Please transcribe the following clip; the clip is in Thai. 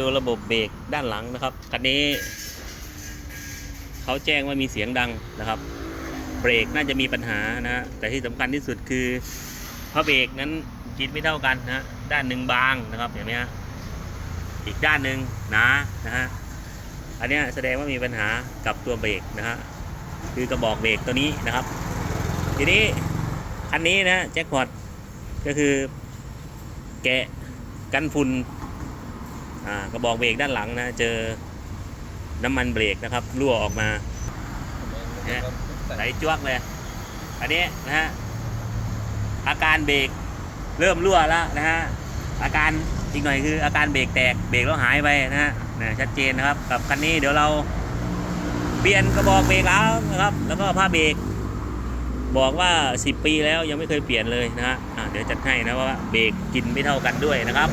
ดูระบบเบรกด้านหลังนะครับคันนี้เขาแจ้งว่ามีเสียงดังนะครับ เบรกน่าจะมีปัญหานะฮะแต่ที่สำคัญที่สุดคือพระเบรกนั้นกินไม่เท่ากันนะด้านหนึ่งบางนะครับเห็นไหมฮะอีกด้านหนึ่งหนานะฮะอันนี้แสดงว่ามีปัญหากับตัวเบรกนะฮะคือกระบอกเบรกตัวนี้นะครับ ทีนี้คันนี้นะแจ็คพอตก็คือแกะกันฝุ่น กระบอกเบรกด้านหลังนะ เจอน้ำมันเบรกนะครับรั่วออกมาเนี่ยไหลจวกเลย อันนี้นะฮะอาการเบรกเริ่มรั่วแล้วนะฮะอาการอีกหน่อยคืออาการเบรกแตกเบรกแล้วหายไปนะฮะนะชัดเจนนะครับ กับคันนี้เดี๋ยวเราเปลี่ยนกระบอกเบรกแล้วนะครับ แล้วก็ผ้าเบรกบอกว่า 10 ปีแล้วยังไม่เคยเปลี่ยนเลยนะฮะเดี๋ยวจัดให้นะว่าเบรกกินไม่เท่ากันด้วยนะครับ